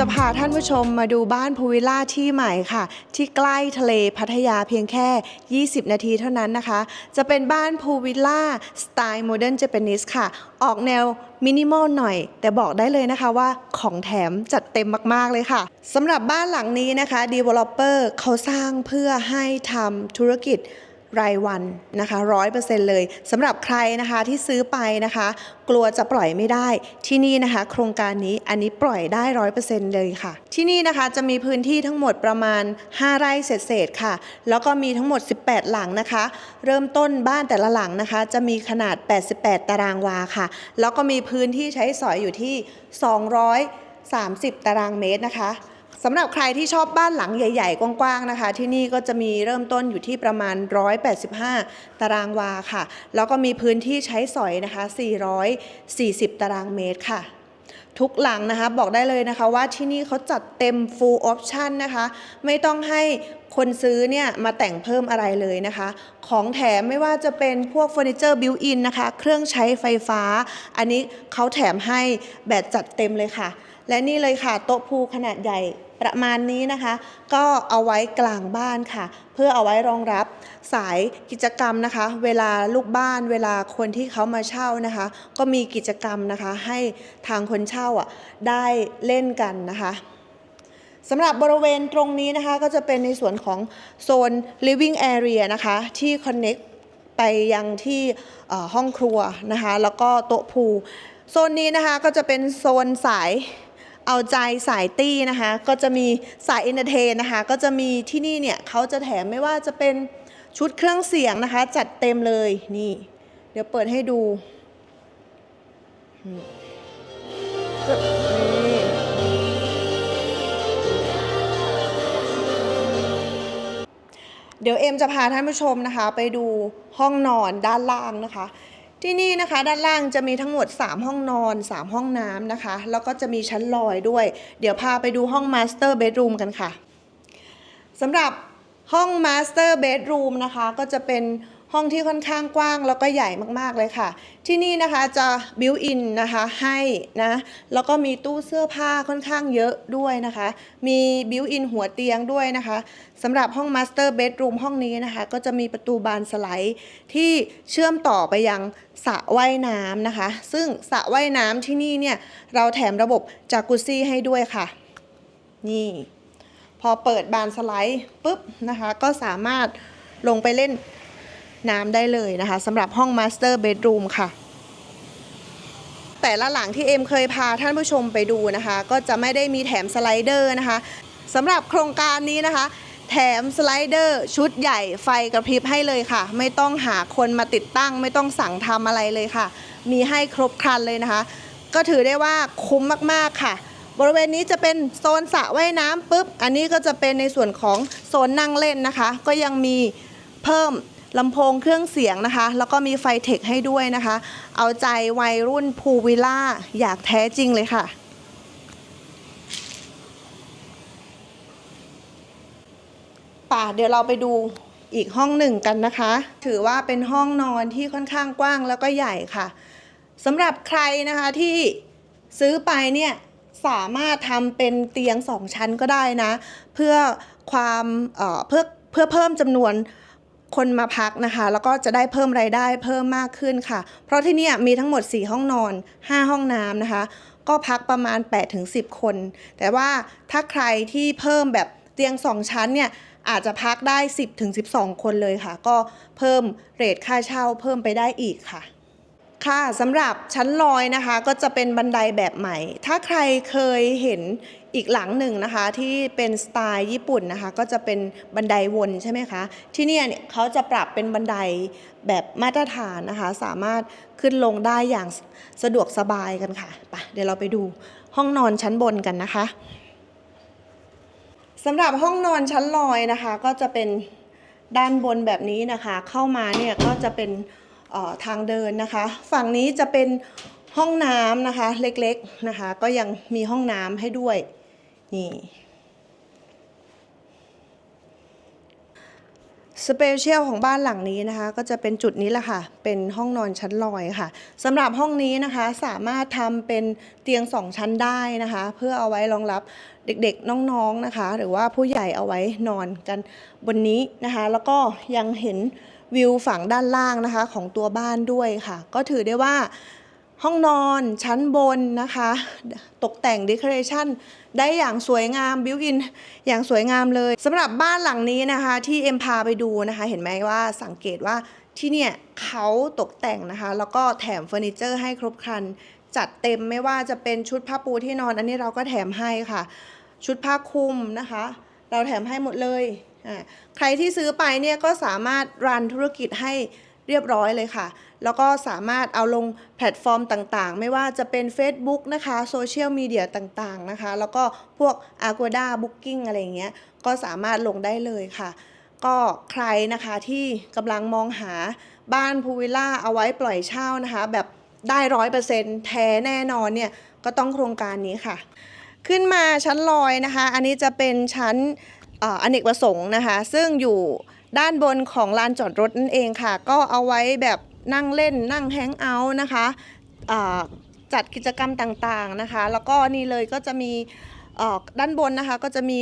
จะพาท่านผู้ชมมาดูบ้านพูลวิลล่าที่ใหม่ค่ะ ที่ใกล้ทะเลพัทยาเพียงแค่ 20 นาทีเท่านั้นนะคะ จะเป็นบ้านพูลวิลล่าสไตล์โมเดิร์นเจแปนิสค่ะ ออกแนวมินิมอลหน่อย แต่บอกได้เลยนะคะว่าของแถมจัดเต็มมากๆเลยค่ะสำหรับบ้านหลังนี้นะคะ Developer เขาสร้างเพื่อให้ทำธุรกิจ รายวันนะคะร้อยเปอร์เซ็นต์เลยสำหรับใครนะคะที่ซื้อไปนะคะ กลัวจะปล่อยไม่ได้ที่นี่นะคะ โครงการนี้อันนี้ปล่อยได้ร้อยเปอร์เซ็นต์เลยค่ะ ที่นี่นะคะจะมีพื้นที่ทั้งหมดประมาณ 5 ไร่เศษๆค่ะ แล้วก็มีทั้งหมด 18 หลังนะคะ เริ่มต้นบ้านแต่ละหลังนะคะ จะมีขนาด 88 ตารางวาค่ะ แล้วก็มีพื้นที่ใช้สอยอยู่ที่ 230 ตารางเมตรนะคะ สำหรับใครที่ชอบบ้านหลังใหญ่ ๆ กว้างๆนะคะ ที่นี่ก็จะมีเริ่มต้นอยู่ที่ประมาณ 185 ตารางวาค่ะ แล้วก็มีพื้นที่ใช้สอยนะคะ 440 ตารางเมตรค่ะ ทุกหลังนะคะบอกได้เลยนะคะว่าที่นี่เขาจัดเต็ม full option นะคะ ไม่ต้องให้คนซื้อเนี่ยมาแต่งเพิ่มอะไรเลยนะคะ ของแถมไม่ว่าจะเป็นพวกเฟอร์นิเจอร์บิวอินนะคะ เครื่องใช้ไฟฟ้า อันนี้เขาแถมให้แบบจัดเต็มเลยค่ะ และนี่เลยค่ะโต๊ะพูขนาดใหญ่ประมาณนี้นะคะ ก็เอาไว้กลางบ้านค่ะ เพื่อเอาไว้รองรับสายกิจกรรมนะคะ เวลาลูกบ้าน เวลาคนที่เขามาเช่านะคะ ก็มีกิจกรรมนะคะ ให้ทางคนเช่าอะได้เล่นกันนะคะสำหรับบริเวณตรงนี้นะคะ ก็จะเป็นในส่วนของโซน living area นะคะ ที่ connect ไปยังที่ห้องครัวนะคะ แล้วก็โต๊ะพูโซนนี้นะคะก็จะเป็นโซนสาย เอาใจสายตี้นะคะ ก็จะมีสายเอนเตอร์เทนนะคะ ก็จะมีที่นี่เนี่ยเขาจะแถมไม่ว่าจะเป็นชุดเครื่องเสียงนะคะ จัดเต็มเลยนี่ เดี๋ยวเปิดให้ดูเดี๋ยวเอ็มจะพาท่านผู้ชมนะคะ ไปดูห้องนอนด้านล่างนะคะ ที่นี่นะคะด้านล่างจะมีทั้งหมด 3 ห้องนอน 3 ห้องน้ำนะคะ แล้วก็จะมีชั้นลอยด้วย เดี๋ยวพาไปดูห้องมาสเตอร์เบดรูมกันค่ะสำหรับห้องมาสเตอร์เบดรูมนะคะ ก็จะเป็น ห้องที่ค่อนข้างกว้างแล้วก็ใหญ่มากๆเลยค่ะ ที่นี่นะคะจะบิวอินนะคะให้นะแล้วก็มีตู้เสื้อผ้าค่อนข้างเยอะด้วยนะคะ มีบิวอินหัวเตียงด้วยนะคะสำหรับห้องมาสเตอร์เบดรูมห้องนี้นะคะ ก็จะมีประตูบานสไลด์ที่เชื่อมต่อไปยังสระว่ายน้ำนะคะ ซึ่งสระว่ายน้ำที่นี่เนี่ยเราแถมระบบจากุซี่ให้ด้วยค่ะ นี่ พอเปิดบานสไลด์ปุ๊บนะคะ ก็สามารถลงไปเล่น น้ำได้เลยนะคะสำหรับห้องมาสเตอร์เบดรูมค่ะ แต่ละหลังที่เอ็มเคยพาท่านผู้ชมไปดูนะคะ ก็จะไม่ได้มีแถมสไลเดอร์นะคะสำหรับโครงการนี้นะคะ แถมสไลเดอร์ชุดใหญ่ไฟกระพริบให้เลยค่ะ ไม่ต้องหาคนมาติดตั้ง ไม่ต้องสั่งทำอะไรเลยค่ะ มีให้ครบครันเลยนะคะ ก็ถือได้ว่าคุ้มมากๆค่ะบริเวณนี้จะเป็นโซนสระว่ายน้ำปุ๊บ อันนี้ก็จะเป็นในส่วนของโซนนั่งเล่นนะคะ ก็ยังมีเพิ่ม ลำโพงเครื่องเสียงนะคะ แล้วก็มีไฟเทคให้ด้วยนะคะ เอาใจวัยรุ่นพูวิลล่าอยากแท้จริงเลยค่ะป่ะเดี๋ยวเราไปดูอีกห้องหนึ่งกันนะคะ ถือว่าเป็นห้องนอนที่ค่อนข้างกว้างแล้วก็ใหญ่ค่ะสำหรับใครนะคะที่ซื้อไปเนี่ยสามารถทำเป็นเตียงสองชั้นก็ได้นะ เพื่อความเอ่อเพื่อเพื่อเพิ่มจำนวน คนมาพักนะคะ แล้วก็จะได้เพิ่มรายได้เพิ่มมากขึ้นค่ะ เพราะที่นี่มีทั้งหมด 4 ห้องนอน 5 ห้องน้ำนะคะ ก็พักประมาณ 8-10 คน แต่ว่าถ้าใครที่เพิ่มแบบเตียง 2 ชั้นเนี่ยอาจจะพักได้ 10ถึง12 คนเลยค่ะ ก็เพิ่มเรทค่าเช่าเพิ่มไปได้อีกค่ะค่ะสำหรับชั้นลอยนะคะก็จะเป็นบันไดแบบใหม่ ถ้าใครเคยเห็น อีกหลังหนึ่งนะคะที่เป็นสไตล์ญี่ปุ่นนะคะก็จะเป็นบันไดวนใช่ไหมคะที่นี่เนี่ยเขาจะปรับเป็นบันไดแบบมาตรฐานนะคะ สามารถขึ้นลงได้อย่างสะดวกสบายกันค่ะไปเดี๋ยวเราไปดูห้องนอนชั้นบนกันนะคะสำหรับห้องนอนชั้นลอยนะคะ ก็จะเป็นด้านบนแบบนี้นะคะ เข้ามาเนี่ยก็จะเป็นทางเดินนะคะ ฝั่งนี้จะเป็นห้องน้ำนะคะ เล็กๆนะคะ ก็ยังมีห้องน้ำให้ด้วย นี่ สเปเชียลของบ้านหลังนี้นะคะ ก็จะเป็นจุดนี้แหละค่ะ เป็นห้องนอนชั้นลอยค่ะสำหรับห้องนี้นะคะสามารถทำเป็นเตียงสองชั้นได้นะคะ เพื่อเอาไว้รองรับเด็กๆ น้องๆนะคะ หรือว่าผู้ใหญ่เอาไว้นอนกันบนนี้นะคะ แล้วก็ยังเห็นวิวฝั่งด้านล่างนะคะของตัวบ้านด้วยค่ะ ก็ถือได้ว่า ห้องนอนชั้นบนนะคะ ตกแต่ง decoration ได้อย่างสวยงามบิวอินอย่างสวยงามเลยสำหรับบ้านหลังนี้นะคะ ที่เอ็มพาไปดูนะคะ เห็นไหมว่าสังเกตว่าที่เนี่ยเขาตกแต่งนะคะ แล้วก็แถมเฟอร์นิเจอร์ให้ครบครัน จัดเต็มไม่ว่าจะเป็นชุดผ้าปูที่นอน อันนี้เราก็แถมให้ค่ะ ชุดผ้าคลุมนะคะ เราแถมให้หมดเลย ใครที่ซื้อไปเนี่ยก็สามารถรันธุรกิจให้ เรียบร้อยเลยค่ะ แล้วก็สามารถเอาลงแพลตฟอร์มต่างๆ ไม่ว่าจะเป็น Facebook นะคะโซเชียลมีเดียต่างๆนะคะ แล้วก็พวก Agoda Booking อะไรอย่างเงี้ยก็สามารถลงได้เลยค่ะ ก็ใครนะคะที่กำลังมองหาบ้านพูวิลล่าเอาไว้ปล่อยเช่านะคะ แบบได้ร้อยเปอร์เซ็นต์แท้แน่นอนเนี่ยก็ต้องโครงการนี้ค่ะ ขึ้นมาชั้นลอยนะคะ อันนี้จะเป็นชั้นออเนกประสงค์นะคะ ซึ่งอยู่ ด้านบนของลานจอดรถนั่นเองค่ะ ก็เอาไว้แบบนั่งเล่นนั่งแฮงเอาท์นะคะจัดกิจกรรมต่างๆนะคะ แล้วก็นี่เลยก็จะมีด้านบนนะคะก็จะมี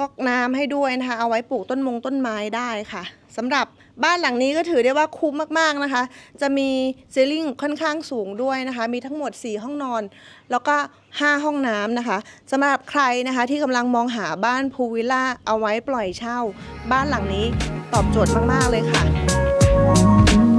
ก๊อกน้ำให้ด้วยนะคะ เอาไว้ปลูกต้นมงต้นไม้ได้ค่ะสำหรับบ้านหลังนี้ก็ถือได้ว่าคุ้มมากๆนะคะ จะมีซีลิ่งค่อนข้างสูงด้วยนะคะ มีทั้งหมด 4 ห้องนอน แล้วก็ 5 ห้องน้ำนะคะสำหรับใครนะคะที่กำลังมองหาบ้านพูลวิลล่าเอาไว้ปล่อยเช่า บ้านหลังนี้ตอบโจทย์มากๆเลยค่ะ